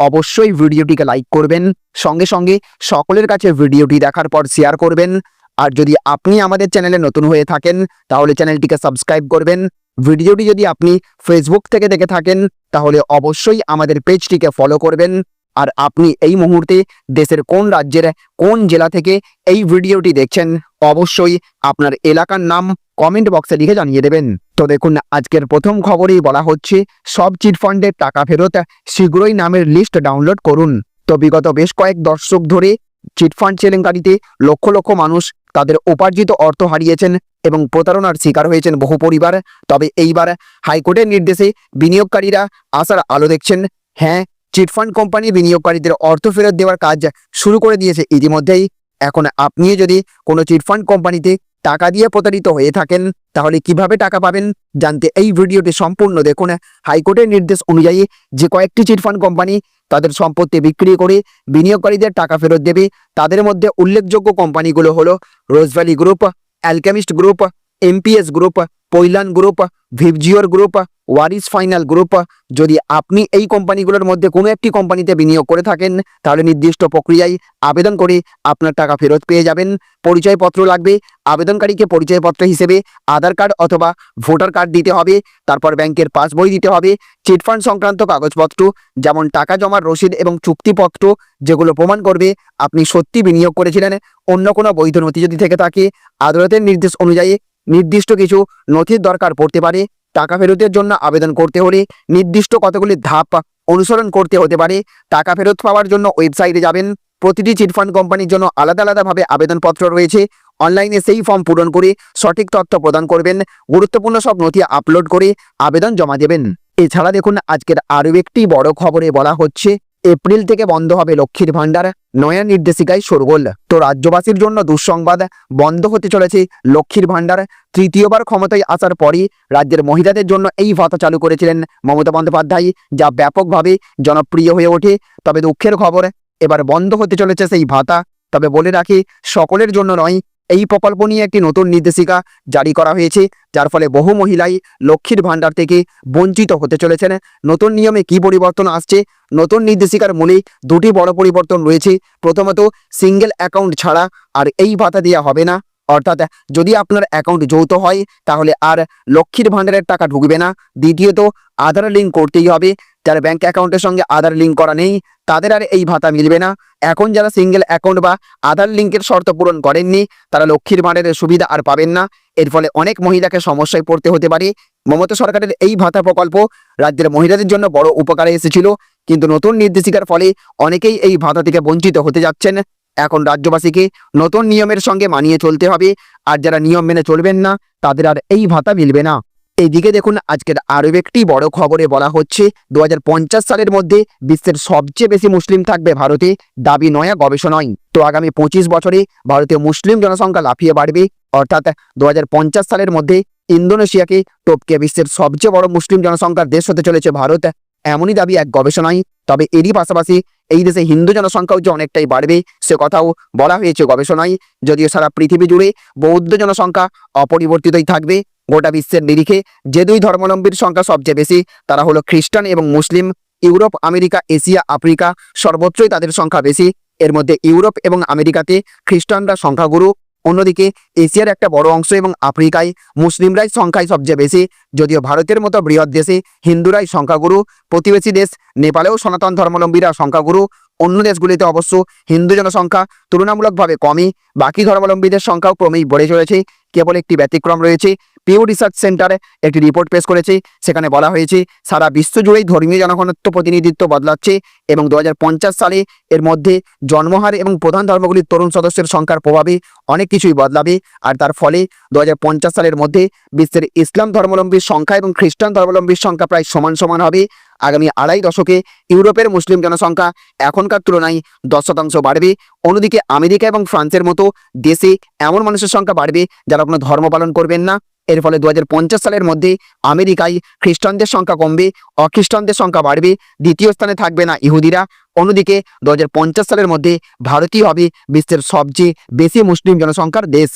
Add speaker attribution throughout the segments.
Speaker 1: অবশ্যই ভিডিওটিকে লাইক করবেন। সঙ্গে সঙ্গে সকলের কাছে ভিডিওটি দেখার পর শেয়ার করবেন। আর যদি আপনি আমাদের চ্যানেলে নতুন হয়ে থাকেন, তাহলে চ্যানেলটিকে সাবস্ক্রাইব করবেন। ভিডিওটি যদি আপনি ফেসবুক থেকে দেখে থাকেন, তাহলে অবশ্যই আমাদের পেজটিকে ফলো করবেন। আর আপনি এই মুহূর্তে দেশের কোন রাজ্যের, কোন জেলা থেকে এই ভিডিওটি দেখছেন, অবশ্যই আপনার এলাকার নাম কমেন্ট বক্সে লিখে জানিয়ে দেবেন। তো দেখুন, আজকের প্রথম খবরেই বলা হচ্ছে সব চিটফান্ডের টাকা ফেরত শীঘ্রই নামের লিস্ট ডাউনলোড করুন। তো বিগত বেশ কয়েক দশক ধরে চিটফান্ড চেলেঙ্কারিতে লক্ষ লক্ষ মানুষ তাদের উপার্জিত অর্থ হারিয়েছেন এবং প্রতারণার শিকার হয়েছেন বহু পরিবার। তবে এইবার হাইকোর্টের নির্দেশে বিনিয়োগকারীরা আসার আলো দেখছেন। হ্যাঁ চিটফান্ড কোম্পানি বিনিয়োগকারীদের অর্থ ফেরত দেওয়ার কাজ শুরু করে দিয়েছে। ইতিমধ্যেই এখন আপনিও যদি কোনো চিটফান্ড কোম্পানিতে টাকা দিয়ে প্রতারিত হয়ে থাকেন, তাহলে কীভাবে টাকা পাবেন জানতে এই ভিডিওটি সম্পূর্ণ দেখুন। হাইকোর্টের নির্দেশ অনুযায়ী যে কয়েকটি চিটফান্ড কোম্পানি তাদের সম্পত্তি বিক্রি করে বিনিয়োগকারীদের টাকা ফেরত দেবে, তাদের মধ্যে উল্লেখযোগ্য কোম্পানিগুলো হলো Rose Valley group, Alchemist group, MPS group, Pailan group, Vibgyor group Waris final group যদি আপনি এই কোম্পানিগুলোর মধ্যে কোনো একটি কোম্পানিতে বিনিয়োগ করে থাকেন, তাহলে নির্দিষ্ট প্রক্রিয়ায় আবেদন করে আপনার টাকা ফেরত পেয়ে যাবেন। পরিচয়পত্র লাগবে। আবেদনকারীকে পরিচয়পত্র হিসেবে আধার কার্ড অথবা ভোটার কার্ড দিতে হবে। তারপর ব্যাংকের পাসবই দিতে হবে। চিটফান্ড সংক্রান্ত কাগজপত্র, যেমন টাকা জমার রসিদ এবং চুক্তিপত্র, যেগুলো প্রমাণ করবে আপনি সত্যি বিনিয়োগ করেছিলেন। অন্য কোনো বৈধ নথি যদি থেকে থাকে, আদালতের নির্দেশ অনুযায়ী নির্দিষ্ট কিছু নথির দরকার পড়তে পারে। টাকা ফেরতের জন্য আবেদন করতে হলে নির্দিষ্ট কতগুলি ধাপ অনুসরণ করতে হতে পারে। টাকা ফেরত পাওয়ার জন্য ওয়েবসাইটে যাবেন। প্রতিটি চিটফান্ড কোম্পানির জন্য আলাদা আলাদাভাবে আবেদনপত্র রয়েছে। অনলাইনে সেই ফর্ম পূরণ করে সঠিক তথ্য প্রদান করবেন। গুরুত্বপূর্ণ সব নথি আপলোড করে আবেদন জমা দেবেন। এছাড়া দেখুন, আজকের আরও একটি বড় খবরে বলা হচ্ছে এপ্রিল থেকে বন্ধ হবে লক্ষ্মীর ভাণ্ডার, নয়া নির্দেশিকায় সরগোল তো রাজ্যবাসীর জন্য দুঃসংবাদ, বন্ধ হতে চলেছে লক্ষ্মীর ভাণ্ডার। তৃতীয়বার ক্ষমতায় আসার পরই রাজ্যের মহিলাদের জন্য এই ভাতা চালু করেছিলেন মমতা বন্দ্যোপাধ্যায়, যা ব্যাপকভাবে জনপ্রিয় হয়ে ওঠে। তবে দুঃখের খবর, এবার বন্ধ হতে চলেছে সেই ভাতা। তবে বলে রাখি, সকলের জন্য নয় এই প্রকল্প নিয়ে একটি নতুন নির্দেশিকা জারি করা হয়েছে, যার ফলে বহু মহিলাই লক্ষ্মীর ভাণ্ডার থেকে বঞ্চিত হতে চলেছেন। নতুন নিয়মে কি পরিবর্তন আসছে? নতুন নির্দেশিকার মূলে দুটি বড় পরিবর্তন রয়েছে। প্রথমত সিঙ্গেল অ্যাকাউন্ট ছাড়া আর এই ভাতা দেওয়া হবে না। অর্থাৎ, যদি আপনার অ্যাকাউন্ট যৌথ হয়, তাহলে আর লক্ষ্মীর ভাণ্ডারের টাকা ঢুকবে না। দ্বিতীয়ত, আধার লিঙ্ক করতেই হবে। যার ব্যাঙ্ক অ্যাকাউন্টের সঙ্গে আধার লিঙ্ক করা নেই তাদের আর এই ভাতা মিলবে না। এখন যারা সিঙ্গেল অ্যাকাউন্ট বা আধার লিঙ্কের শর্ত পূরণ করেননি, তারা লক্ষ্মীর ভাণ্ডারের সুবিধা আর পাবেন না। এর ফলে অনেক মহিলাকে সমস্যায় পড়তে হতে পারে। মমতা সরকারের এই ভাতা প্রকল্প রাজ্যের মহিলাদের জন্য বড় উপকারে এসেছিল। কিন্তু নতুন নির্দেশিকার ফলে অনেকেই এই ভাতা থেকে বঞ্চিত হতে যাচ্ছেন। এখন রাজ্যবাসীকে নতুন নিয়মের সঙ্গে মানিয়ে চলতে হবে। আর যারা নিয়ম মেনে চলবেন না, তাদের আর এই ভাতা মিলবে না। এইদিকে দেখুন, আজকের আরও একটি বড় খবরে বলা হচ্ছে, দুহাজার পঞ্চাশ সালের মধ্যে বিশ্বের সবচেয়ে বেশি মুসলিম থাকবে ভারতে, দাবি নয়া গবেষণায়। তো আগামী পঁচিশ বছরে ভারতে মুসলিম জনসংখ্যা লাফিয়ে বাড়বে। অর্থাৎ দু হাজার পঞ্চাশ সালের মধ্যে ইন্দোনেশিয়াকে টপকে বিশ্বের সবচেয়ে বড় মুসলিম জনসংখ্যার দেশ হতে চলেছে ভারত। এমনই দাবি এক গবেষণায়। তবে এরই পাশাপাশি এই দেশে হিন্দু জনসংখ্যাও যে অনেকটাই বাড়বে, সে কথাও বলা হয়েছে গবেষণায়। যদিও সারা পৃথিবী জুড়ে বৌদ্ধ জনসংখ্যা অপরিবর্তিতই থাকবে, গোটা বিশ্বের নিরিখে যে দুই ধর্মাবলম্বীর সংখ্যা সবচেয়ে বেশি, তারা হলো খ্রিস্টান এবং মুসলিম। ইউরোপ, আমেরিকা, এশিয়া, আফ্রিকা সর্বত্রই তাদের সংখ্যা বেশি। এর মধ্যে ইউরোপ এবং আমেরিকাতে খ্রিস্টানরা সংখ্যাগুরু। অন্যদিকে এশিয়ার একটা বড় অংশ এবং আফ্রিকায় মুসলিমরাই সংখ্যায় সবচেয়ে বেশি। যদিও ভারতের মতো বৃহৎ দেশে হিন্দুরাই সংখ্যাগুরু, প্রতিবেশী দেশ নেপালেও সনাতন ধর্মাবলম্বীরা সংখ্যাগুরু। অন্য দেশগুলিতে অবশ্য হিন্দু জনসংখ্যা তুলনামূলকভাবে কমই। বাকি ধর্মাবলম্বীদের সংখ্যাও ক্রমেই বেড়ে চলেছে। কেবল একটি ব্যতিক্রম রয়েছে পিউ রিসার্চ সেন্টারে একটি রিপোর্ট পেশ করেছে। সেখানে বলা হয়েছে, সারা বিশ্ব জুড়েই ধর্মীয় জনঘনত্ব প্রতিনিধিত্ব বদলাচ্ছে এবং দু হাজার পঞ্চাশ সালে এর মধ্যে জন্মহার এবং প্রধান ধর্মগুলির তরুণ সদস্যের সংখ্যার প্রভাবে অনেক কিছুই বদলাবে। আর তার ফলে দু হাজার পঞ্চাশ সালের মধ্যে বিশ্বের ইসলাম ধর্মাবলম্বীর সংখ্যা এবং খ্রিস্টান ধর্মাবলম্বীর সংখ্যা প্রায় সমান সমান হবে। আগামী আড়াই দশকে ইউরোপের মুসলিম জনসংখ্যা এখনকার তুলনায় দশ শতাংশ বাড়বে। অন্যদিকে আমেরিকা এবং ফ্রান্সের মতো দেশে এমন মানুষের সংখ্যা বাড়বে যারা কোনো ধর্ম পালন করবেন না। এর ফলে দু হাজার পঞ্চাশ সালের মধ্যে আমেরিকায় খ্রিস্টানদের সংখ্যা কমবে, অখ্রিস্টানদের সংখ্যা বাড়বে, দ্বিতীয় স্থানে থাকবে না ইহুদিরা। অন্যদিকে দুহাজার পঞ্চাশ সালের মধ্যে ভারতীয় হবে বিশ্বের সবচেয়ে বেশি মুসলিম জনসংখ্যার দেশ।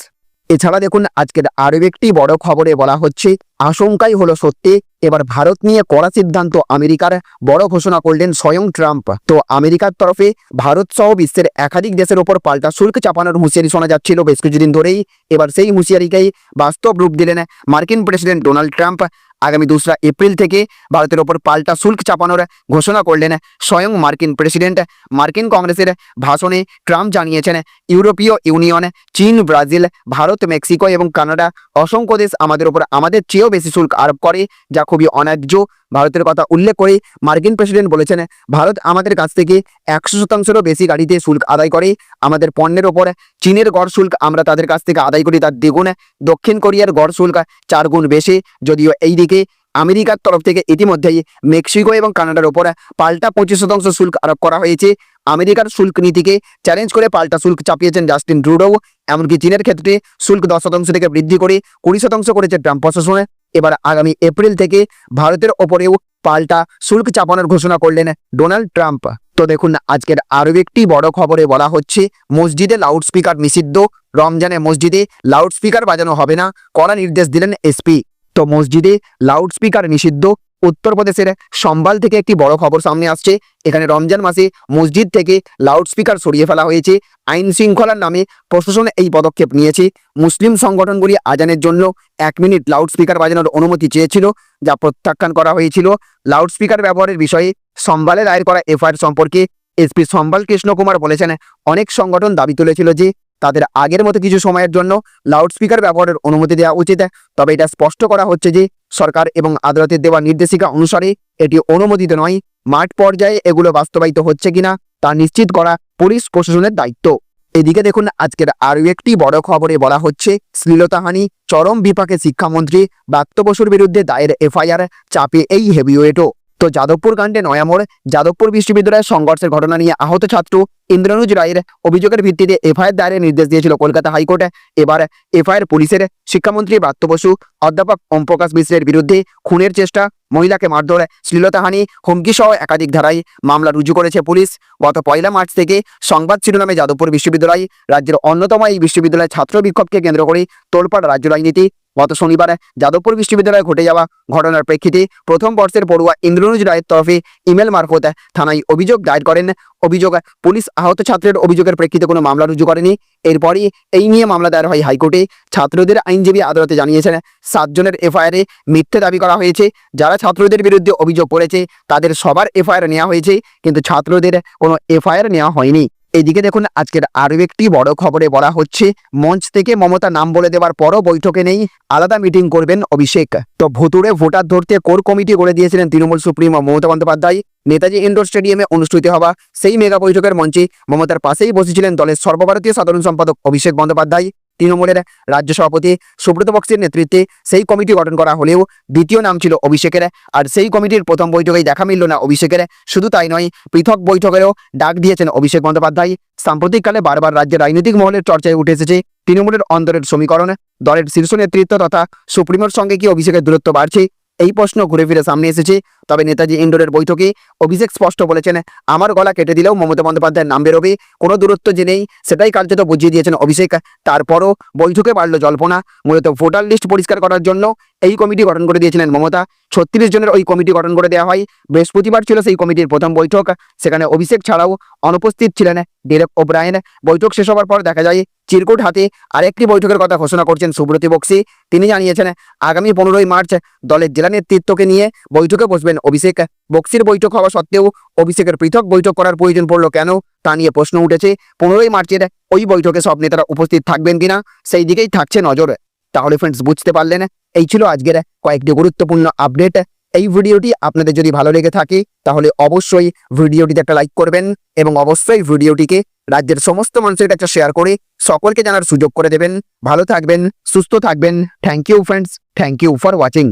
Speaker 1: এছাড়া দেখুন, আজকের আরও একটি বড় খবরে বলা হচ্ছে আশঙ্কাই হলো সত্যি। এবার ভারত নিয়ে কড়া সিদ্ধান্ত আমেরিকার। বড় ঘোষণা করলেন স্বয়ং ট্রাম্প। তো আমেরিকার তরফে ভারত সহ বিশ্বের একাধিক দেশের ওপর পাল্টা শুল্ক চাপানোর হুঁশিয়ারি শোনা যাচ্ছিল বেশ কিছুদিন ধরেই। এবার সেই হুঁশিয়ারিকেই বাস্তব রূপ দিলেন মার্কিন প্রেসিডেন্ট ডোনাল্ড ট্রাম্প। আগামী দোসরা এপ্রিল থেকে ভারতের ওপর পাল্টা শুল্ক চাপানোর ঘোষণা করলেন স্বয়ং মার্কিন প্রেসিডেন্ট। মার্কিন কংগ্রেসের ভাষণে ট্রাম্প জানিয়েছেন, ইউরোপীয় ইউনিয়ন, চীন, ব্রাজিল, ভারত, মেক্সিকো এবং কানাডা অসংখ্য দেশ আমাদের ওপর আমাদের চেয়েও বেশি শুল্ক আরোপ করে, যা খুবই অন্যায্য। ভারতের কথা উল্লেখ করে মার্কিন প্রেসিডেন্ট বলেছেন, ভারত আমাদের কাছ থেকে একশো শতাংশেরও বেশি গাড়িতে শুল্ক আদায় করে। আমাদের পণ্যের ওপর চীনের গড় শুল্ক আমরা তাদের কাছ থেকে আদায় করি, তার দ্বিগুণ। দক্ষিণ কোরিয়ার গড় শুল্ক চার গুণ বেশি। যদিও এই দিকে আমেরিকার তরফ থেকে ইতিমধ্যেই মেক্সিকো এবং কানাডার ওপর পাল্টা পঁচিশ শতাংশ শুল্ক আরোপ করা হয়েছে। আমেরিকার শুল্ক নীতিকে চ্যালেঞ্জ করে পাল্টা শুল্ক চাপিয়েছেন জাস্টিন ট্রুডো এমনকি চীনের ক্ষেত্রে শুল্ক দশ শতাংশ থেকে বৃদ্ধি করে কুড়ি শতাংশ করেছে ট্রাম্প প্রশাসনে। এবার আগামী এপ্রিল থেকে ভারতের ওপরেও পাল্টা শুল্ক চাপানোর ঘোষণা করলেন ডোনাল্ড ট্রাম্প তো দেখুন, আজকের আরও একটি বড় খবরে বলা হচ্ছে, মসজিদে লাউডস্পিকার নিষিদ্ধ। রমজানে মসজিদে লাউডস্পিকার বাজানো হবে না, কড়া নির্দেশ দিলেন এসপি তো মসজিদে লাউডস্পিকার নিষিদ্ধ। উত্তরপ্রদেশের সম্বাল থেকে একটি বড় খবর সামনে আসছে। এখানে রমজান মাসে মসজিদ থেকে লাউডস্পিকার সরিয়ে ফেলা হয়েছে। আইন শৃঙ্খলার নামে প্রশাসন এই পদক্ষেপ নিয়েছে। মুসলিম সংগঠনগুলি আজানের জন্য এক মিনিট লাউডস্পিকার বাজানোর অনুমতি চেয়েছিল, যা প্রত্যাখ্যান করা হয়েছিল। লাউডস্পিকার ব্যবহারের বিষয়ে সম্বালে দায়ের করা এফআইআর সম্পর্কে এসপি সম্বাল কৃষ্ণ কুমার বলেছেন, অনেক সংগঠন দাবি তুলেছিল যে তাদের আগের মতো কিছু সময়ের জন্য লাউডস্পিকার ব্যবহারের অনুমতি দেওয়া উচিত। তবে এটা স্পষ্ট করা হচ্ছে যে সরকার এবং আদালতের দেওয়া নির্দেশিকা অনুসারে এটি অনুমোদিত নয়। মাঠ পর্যায়ে এগুলো বাস্তবায়িত হচ্ছে কিনা তা নিশ্চিত করা পুলিশ প্রশাসনের দায়িত্ব। এদিকে দেখুন, আজকের আরও একটি বড় খবরে বলা হচ্ছে শ্লীলতাহানি চরম বিপাকে শিক্ষামন্ত্রী ব্রাত্য বসুর বিরুদ্ধে দায়ের এফআইআর চাপে এই হেভিওয়েটও। তো যাদবপুর কাণ্ডে নয়ামোড় যাদবপুর বিশ্ববিদ্যালয়ের সংঘর্ষের ঘটনা নিয়ে আহত ছাত্র ইন্দ্রনুজ রায়ের অভিযোগের ভিত্তিতে এফআইআর দায়েরের নির্দেশ দিয়েছিল কলকাতা হাইকোর্টে। এবার এফআইআর পুলিশের শিক্ষামন্ত্রী ব্রাত্য বসু, অধ্যাপক ওমপ্রকাশ মিশ্রের বিরুদ্ধে খুনের চেষ্টা, মহিলাকে মারধর শ্লীলতাহানি হুমকি সহ একাধিক ধারায় মামলা রুজু করেছে পুলিশ। গত পয়লা মার্চ থেকে সংবাদ শিরোনামে যাদবপুর বিশ্ববিদ্যালয় রাজ্যের অন্যতম এই বিশ্ববিদ্যালয়ের ছাত্র বিক্ষোভকে কেন্দ্র করে তোলপাড় রাজ্য রাজনীতি গত শনিবার যাদবপুর বিশ্ববিদ্যালয়ে ঘটে যাওয়া ঘটনার প্রেক্ষিতে প্রথম বর্ষের পড়ুয়া ইন্দ্রনুজ রায়ের তরফে ইমেল মারফত থানায় অভিযোগ দায়ের করেন। অভিযোগ, পুলিশ আহত ছাত্রের অভিযোগের প্রেক্ষিতে কোনো মামলা রুজু করেনি। এরপরই এই নিয়ে মামলা দায়ের হয় হাইকোর্টে। ছাত্রদের আইনজীবী আদালতে জানিয়েছেন, সাতজনের এফআইআরে মিথ্যে দাবি করা হয়েছে। যারা ছাত্রদের বিরুদ্ধে অভিযোগ করেছে, তাদের সবার এফআইআর নেওয়া হয়েছে, কিন্তু ছাত্রদের কোনো এফআইআর নেওয়া হয়নি। এদিকে দেখুন, আজকের আরও একটি বড় খবরে বলা হচ্ছে, মঞ্চ থেকে মমতা নাম বলে দেওয়ার পরও বৈঠকে নেই, আলাদা মিটিং করবেন অভিষেক। তো ভুতুড়ে ভোটার ধরতে কোর কমিটি করে দিয়েছিলেন তৃণমূল সুপ্রিমো মমতা বন্দ্যোপাধ্যায়। নেতাজি ইন্ডোর স্টেডিয়ামে অনুষ্ঠিত হওয়া সেই মেগা বৈঠকের মঞ্চে মমতার পাশেই বসেছিলেন দলের সর্বভারতীয় সাধারণ সম্পাদক অভিষেক বন্দ্যোপাধ্যায়। তৃণমূলের রাজ্য সভাপতি সুব্রত বক্সির নেতৃত্বে সেই কমিটি গঠন করা হলেও দ্বিতীয় নাম ছিল অভিষেকের। আর সেই কমিটির প্রথম বৈঠকেই দেখা মিলল না অভিষেকের। শুধু তাই নয়, পৃথক বৈঠকেরও ডাক দিয়েছেন অভিষেক বন্দ্যোপাধ্যায়। সাম্প্রতিককালে বারবার রাজ্যের রাজনৈতিক মহলের চর্চায় উঠে এসেছে তৃণমূলের অন্তরের সমীকরণ। দলের শীর্ষ নেতৃত্ব তথা সুপ্রিমোর সঙ্গে কি অভিষেকের দূরত্ব বাড়ছে? এই প্রশ্ন ঘুরে ফিরে সামনে এসেছে। তবে নেতাজি ইন্ডোরের বৈঠকে অভিষেক স্পষ্ট বলেছেন, আমার গলা কেটে দিলেও মমতা বন্দ্যোপাধ্যায়ের নাম বেরোবে, কোনো দূরত্ব যে নেই, সেটাই কার্যত বুঝিয়ে দিয়েছেন অভিষেক। তারপরও বৈঠকে বাড়ল জল্পনা, মূলত ভোটার লিস্ট পরিষ্কার করার জন্য এই কমিটি গঠন করে দিয়েছিলেন মমতা। ছত্রিশ জনের ওই কমিটি গঠন করে দেওয়া হয়, বৃহস্পতিবার ছিল সেই কমিটির প্রথম বৈঠক, সেখানে অভিষেক ছাড়াও অনুপস্থিত ছিলেন ডেরেক ওব্রায়ন। বৈঠক শেষ হওয়ার পর দেখা যায়, চিরকুট হাতে আরেকটি বৈঠকের কথা ঘোষণা করছেন সুব্রতী বক্সি। তিনি জানিয়েছেন, আগামী পনেরোই মার্চ দলের জেলা নেতৃত্বকে নিয়ে বৈঠকে বসবেন অভিষেক, বক্সির বৈঠক হওয়া সত্ত্বেও অভিষেকের পৃথক বৈঠক করার প্রয়োজন পড়ল কেন? তা নিয়ে প্রশ্ন উঠেছে। পনেরোই মার্চের ওই বৈঠকে সব নেতারা উপস্থিত থাকবেন কিনা? সেই দিকেই থাকছে নজর। তাহলে ফ্রেন্ডস বুঝতে পারলেন? এই ছিল আজকের কয়েকটি গুরুত্বপূর্ণ আপডেট এই ভিডিওটি আপনাদের যদি ভালো লেগে থাকে, তাহলে অবশ্যই ভিডিওটিতে একটা লাইক করবেন এবং অবশ্যই ভিডিওটিকে রাজ্যের সমস্ত মানুষের কাছে শেয়ার করে সকলকে জানার সুযোগ করে দেবেন। ভালো থাকবেন, সুস্থ থাকবেন। Thank you friends thank you for watching